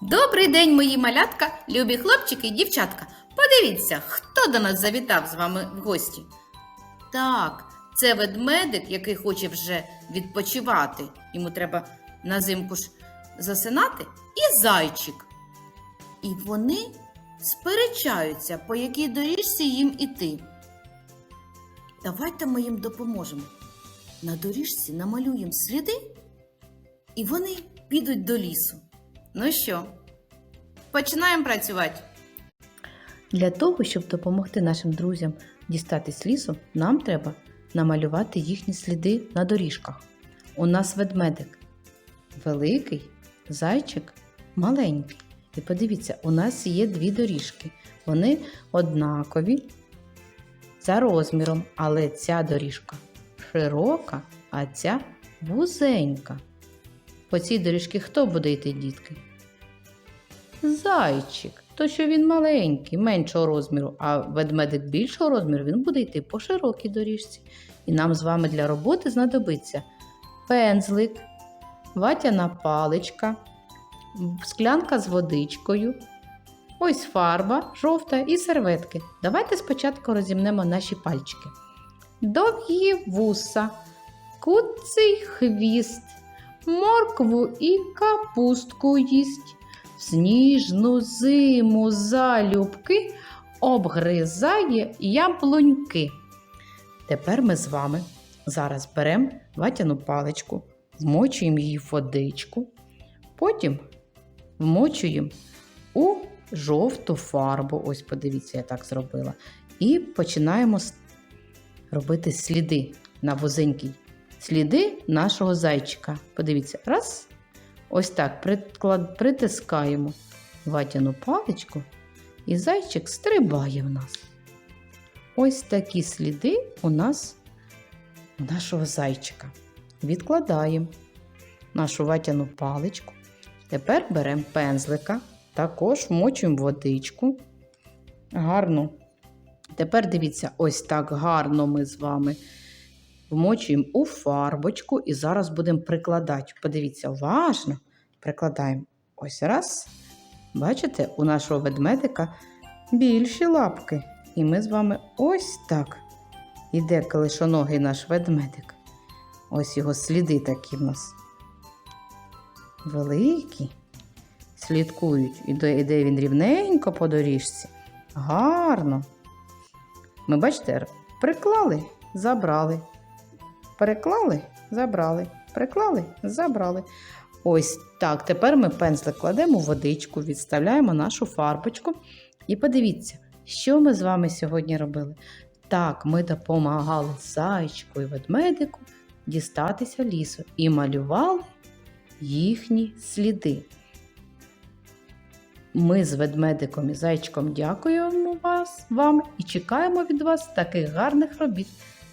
Добрий день, мої малятка, любі хлопчики і дівчатка. Подивіться, хто до нас завітав з вами в гості. Так, це ведмедик, який хоче вже відпочивати. Йому треба на зимку ж засинати, і зайчик. І вони сперечаються, по якій доріжці їм іти. Давайте ми їм допоможемо. На доріжці намалюємо сліди, і вони підуть до лісу. Ну що, починаємо працювати. Для того, щоб допомогти нашим друзям дістатись лісу, нам треба намалювати їхні сліди на доріжках. У нас ведмедик великий, зайчик маленький. І подивіться, у нас є дві доріжки. Вони однакові за розміром, але ця доріжка широка, а ця вузенька. По цій доріжці хто буде йти, дітки? Зайчик. То що він маленький, меншого розміру, а ведмедик більшого розміру, він буде йти по широкій доріжці. І нам з вами для роботи знадобиться пензлик, ватяна паличка, склянка з водичкою, ось фарба жовта і серветки. Давайте спочатку розімнемо наші пальчики. Довгі вуса, куций хвіст, моркву і капустку їсть. В сніжну зиму залюбки обгризає яблуньки. Тепер ми з вами зараз беремо ватяну паличку, вмочуємо її в водичку, потім вмочуємо у жовту фарбу. Ось подивіться, я так зробила. І починаємо робити сліди на вузенькій. Сліди нашого зайчика. Подивіться, раз. Ось так притискаємо ватяну паличку, і зайчик стрибає в нас. Ось такі сліди у нас у нашого зайчика. Відкладаємо нашу ватяну паличку. Тепер беремо пензлика, також вмочуємо водичку. Гарно. Тепер дивіться, ось так гарно ми з вами вмочуємо у фарбочку і зараз будемо прикладати. Подивіться, уважно прикладаємо. Ось раз. Бачите, у нашого ведмедика більші лапки. І ми з вами ось так. Іде колишоногий наш ведмедик. Ось його сліди такі в нас. Великі. Слідкують. Іде, він рівненько по доріжці. Гарно. Ми бачите, приклали, забрали. Переклали, забрали. Приклали, забрали. Ось так. Тепер ми пензлик кладемо у водичку, відставляємо нашу фарбочку. І подивіться, що ми з вами сьогодні робили. Так, ми допомагали зайчику і ведмедику дістатися лісу і малювали їхні сліди. Ми з ведмедиком і зайчиком дякуємо вас, вам і чекаємо від вас таких гарних робіт.